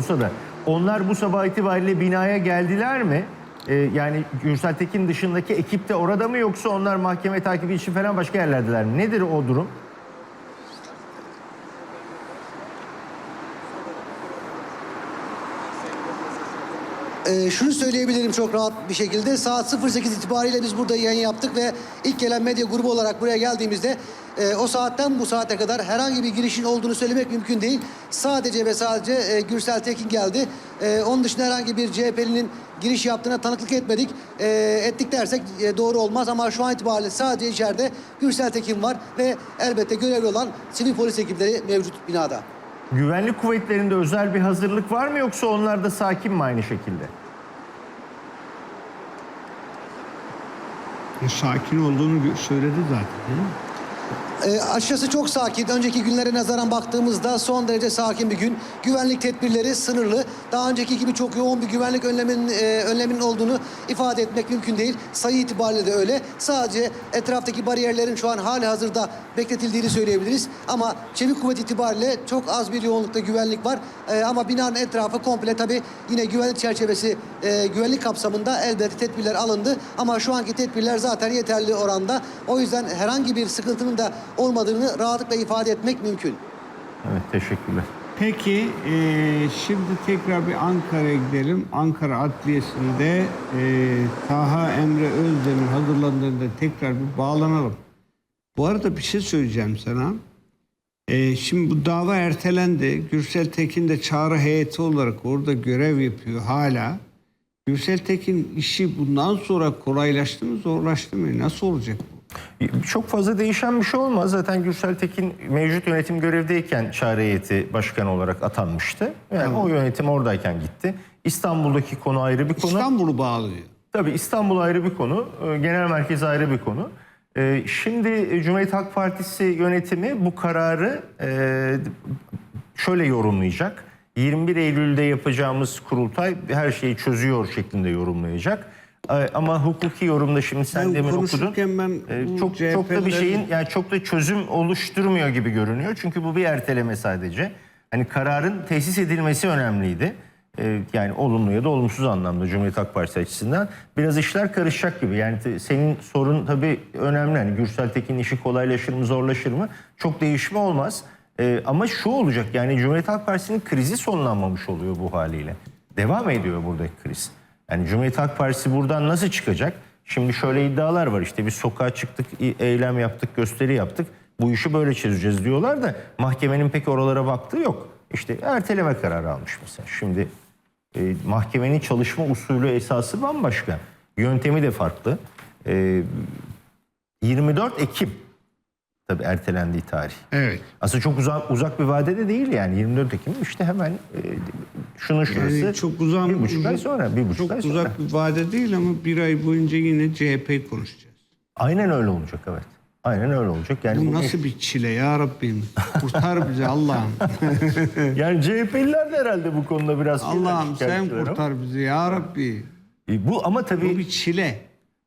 olsa da onlar bu sabah itibariyle binaya geldiler mi? Ee, yani Gürsel Tekin dışındaki ekip de orada mı yoksa onlar mahkeme takibi için falan başka yerlerdeler mi? Nedir o durum? Ee, şunu söyleyebilirim çok rahat bir şekilde. Saat 08 itibariyle biz burada yayın yaptık ve ilk gelen medya grubu olarak buraya geldiğimizde e, o saatten bu saate kadar herhangi bir girişin olduğunu söylemek mümkün değil. Sadece ve sadece e, Gürsel Tekin geldi. E, onun dışında herhangi bir CHP'linin giriş yaptığına tanıklık etmedik. E, ettik dersek e, doğru olmaz ama şu an itibariyle sadece içeride Gürsel Tekin var ve elbette görevli olan sivil polis ekipleri mevcut binada. Güvenlik kuvvetlerinde özel bir hazırlık var mı yoksa onlar da sakin mi aynı şekilde? E, sakin olduğunu söyledi zaten. değil mi? E, açıkçası çok sakin. Önceki günlere nazaran baktığımızda son derece sakin bir gün. Güvenlik tedbirleri sınırlı. Daha önceki gibi çok yoğun bir güvenlik önleminin, e, önleminin olduğunu ifade etmek mümkün değil. Sayı itibariyle de öyle. Sadece etraftaki bariyerlerin şu an hali hazırda bekletildiğini söyleyebiliriz. Ama çevik kuvvet itibariyle çok az bir yoğunlukta güvenlik var. E, ama binanın etrafı komple tabii yine güvenlik çerçevesi, e, güvenlik kapsamında elbette tedbirler alındı. Ama şu anki tedbirler zaten yeterli oranda. O yüzden herhangi bir sıkıntının da olmadığını rahatlıkla ifade etmek mümkün. Evet teşekkürler. Peki e, şimdi tekrar bir Ankara'ya gidelim. Ankara Adliyesi'nde e, Taha Emre Özdemir hazırlandığında tekrar bir bağlanalım. Bu arada bir şey söyleyeceğim sana. E, şimdi bu dava ertelendi. Gürsel Tekin de çağrı heyeti olarak orada görev yapıyor hala. Gürsel Tekin işi bundan sonra kolaylaştı mı zorlaştı mı? Nasıl olacak bu? Çok fazla değişen bir şey olmaz. Zaten Gürsel Tekin mevcut yönetim görevdeyken çağrı heyeti başkanı olarak atanmıştı. Yani o yönetim oradayken gitti. İstanbul'daki konu ayrı bir konu. İstanbul'u bağlıyor. Tabii İstanbul ayrı bir konu, e, genel merkez ayrı bir konu. E, Şimdi e, Cumhuriyet Halk Partisi yönetimi bu kararı şöyle yorumlayacak. 21 Eylül'de yapacağımız kurultay her şeyi çözüyor şeklinde yorumlayacak. E, Ama hukuki yorumda şimdi sen Ben demin okudun. ben E, bu çok çok da bir şeyin yani çok da çözüm oluşturmuyor gibi görünüyor. Çünkü bu bir erteleme sadece. Hani kararın tesis edilmesi önemliydi. Ee, yani olumlu ya da olumsuz anlamda Cumhuriyet Halk Partisi açısından biraz işler karışacak gibi. Yani senin sorun tabii önemli. Hani Gürsel Tekin işi kolaylaşır mı zorlaşır mı? Çok değişme olmaz. Ee, ama şu olacak yani Cumhuriyet Halk Partisi'nin krizi sonlanmamış oluyor bu haliyle. Devam ediyor buradaki kriz. Yani Cumhuriyet Halk Partisi buradan nasıl çıkacak? Şimdi şöyle iddialar var işte biz sokağa çıktık, eylem yaptık, gösteri yaptık. Bu işi böyle çözeceğiz diyorlar da mahkemenin pek oralara baktığı yok. İşte erteleme kararı almış mesela. Şimdi e, mahkemenin çalışma usulü esası bambaşka. Yöntemi de farklı. E, 24 Ekim tabii ertelendiği tarih. Evet. Aslında çok uzak uzak bir vadede değil yani 24 Ekim işte hemen e, şunun şurası Yani çok uzak bir buçuk ay sonra bir buçuk çok ay sonra. uzak bir vade değil ama bir ay boyunca yine CHP'yi konuşacağız. Aynen öyle olacak evet. Aynen öyle olacak. Yani Bu bu- nasıl bir çile ya Rabbim? Kurtar bizi Allah'ım. yani CHP'liler de herhalde bu konuda biraz Allah'ım sen ama- kurtar bizi ya Rabbi. E, Bu ama tabii Bu bir çile.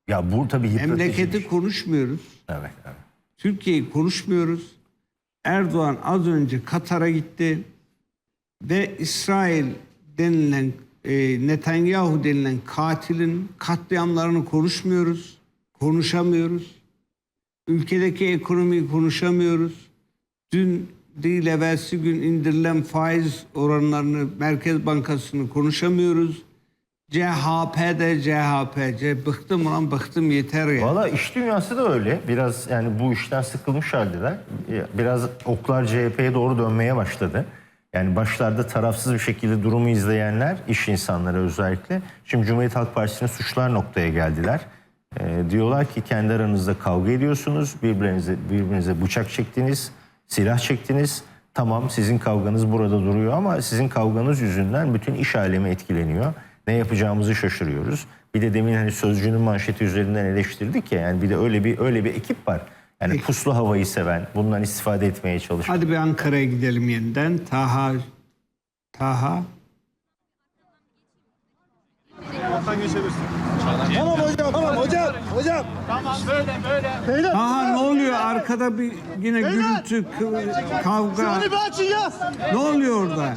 ya bu tabii Memleketi konuşmuyoruz. Evet, evet. Türkiye'yi konuşmuyoruz. Erdoğan az önce Katar'a gitti ve İsrail denilen e, Netanyahu denilen katilin katliamlarını konuşmuyoruz. Konuşamıyoruz. Ülkedeki ekonomiyi konuşamıyoruz. Dün değil evvelsi gün indirilen faiz oranlarını Merkez Bankası'nı konuşamıyoruz. CHP'de CHP. Bıktım lan bıktım yeter ya. Valla iş dünyası da öyle. Biraz yani bu işten sıkılmış haldeler. Biraz oklar CHP'ye doğru dönmeye başladı. Yani başlarda tarafsız bir şekilde durumu izleyenler, iş insanları özellikle, şimdi Cumhuriyet Halk Partisi'ni suçlar noktaya geldiler. Ee, diyorlar ki kendi aranızda kavga ediyorsunuz, birbirinize, birbirinize bıçak çektiniz, silah çektiniz. Tamam sizin kavganız burada duruyor ama sizin kavganız yüzünden bütün iş alemi etkileniyor. Ne yapacağımızı şaşırıyoruz. Bir de demin hani sözcünün manşeti üzerinden eleştirdik ya yani bir de öyle bir öyle bir ekip var. Yani puslu havayı seven, bundan istifade etmeye çalışan. Hadi bir Ankara'ya gidelim yeniden. Taha Taha Alttan geçebilirsin. Tamam hocam, tamam hocam, hocam. Beyler, Aha ne oluyor arkada bir yine gürültü kavga. Hadi bir açın ya. Ne oluyor orada?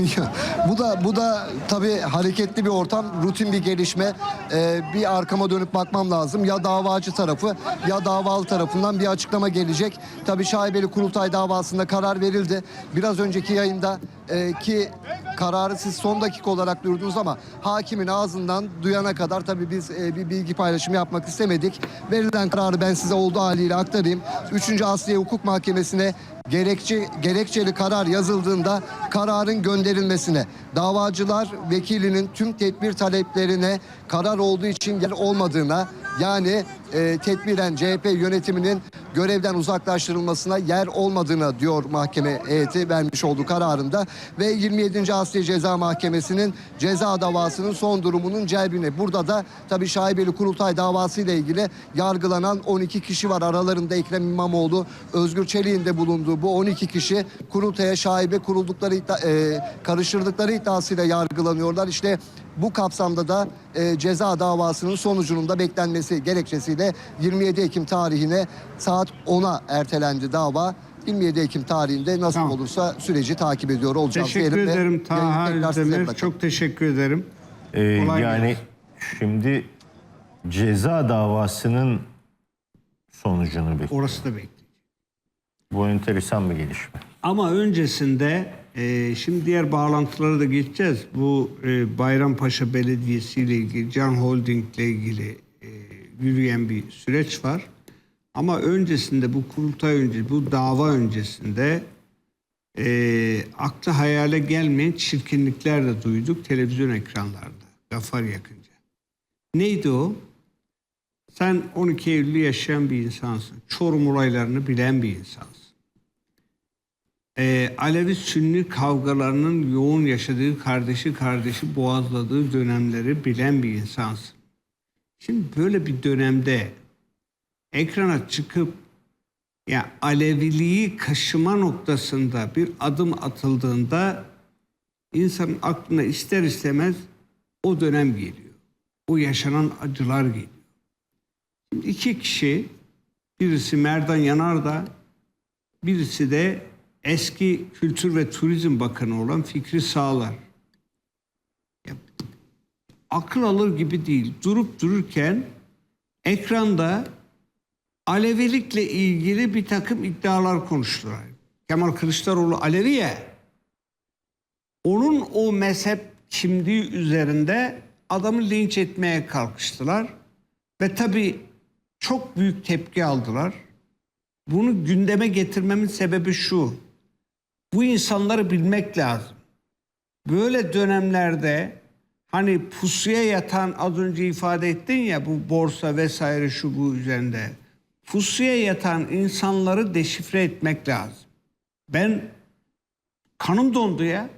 Ya, bu da bu da tabii hareketli bir ortam, rutin bir gelişme. Ee, bir arkama dönüp bakmam lazım. Ya davacı tarafı ya davalı tarafından bir açıklama gelecek. Tabii şaibeli kurultay davasında karar verildi. Biraz önceki yayında e, ki kararı siz son dakika olarak duyurdunuz ama hakimin ağzından duyana kadar tabii biz e, bir bilgi paylaşımı yapmak istemedik. Verilen kararı ben size olduğu haliyle aktarayım. 3. Asliye Hukuk Mahkemesi'ne gerekçe gerekçeli karar yazıldığında kararın gönderilmesine, davacılar vekilinin tüm tedbir taleplerine karar olduğu için yer olmadığına yani e, tedbiren CHP yönetiminin görevden uzaklaştırılmasına yer olmadığına diyor mahkeme heyeti vermiş olduğu kararında ve 27. Asliye Ceza Mahkemesi'nin ceza davasının son durumunun celbine. Burada da tabii şaibeli kurultay davası ile ilgili yargılanan 12 kişi var. Aralarında Ekrem İmamoğlu, Özgür Çelik'in de bulunduğu bu 12 kişi kurultaya şaibe kuruldukları iddia- e, karıştırdıkları iddiasıyla yargılanıyorlar. İşte bu kapsamda da e, ceza davasının sonucunun da beklenmesi gerekçesiyle 27 Ekim tarihine saat 10'a ertelendi dava. 27 Ekim tarihinde nasıl Tamam. olursa süreci takip ediyor olacağız. Teşekkür diyelim ederim Taha bırakalım. Çok teşekkür ederim. Ee, Kolay yani gelsin. şimdi ceza davasının sonucunu bekliyor. Orası da bekleyeceğim. Bu enteresan bir gelişme. Ama öncesinde e, şimdi diğer bağlantılara da geçeceğiz. Bu e, Bayrampaşa Belediyesi ile ilgili, Can Holding ile ilgili yürüyen bir süreç var. Ama öncesinde bu kurultay önce, bu dava öncesinde e, aklı hayale gelmeyen çirkinlikler de duyduk televizyon ekranlarda. Gafar yakınca. Neydi o? Sen 12 Eylül'ü yaşayan bir insansın. Çorum olaylarını bilen bir insansın. Ee, Alevi-Sünni kavgalarının yoğun yaşadığı kardeşi kardeşi boğazladığı dönemleri bilen bir insansın. Şimdi böyle bir dönemde ekrana çıkıp ya Aleviliği kaşıma noktasında bir adım atıldığında insanın aklına ister istemez o dönem geliyor. O yaşanan acılar geliyor. Şimdi iki kişi birisi Merdan Yanardağ birisi de eski Kültür ve Turizm Bakanı olan Fikri Sağlar. Akıl alır gibi değil. Durup dururken ekranda Alevilikle ilgili bir takım iddialar konuştular. Kemal Kılıçdaroğlu Alevi ya. Onun o mezhep kimliği üzerinde adamı linç etmeye kalkıştılar. Ve tabii çok büyük tepki aldılar. Bunu gündeme getirmemin sebebi şu. Bu insanları bilmek lazım. Böyle dönemlerde hani pusuya yatan az önce ifade ettin ya bu borsa vesaire şu bu üzerinde. Pusuya yatan insanları deşifre etmek lazım. Ben kanım dondu ya.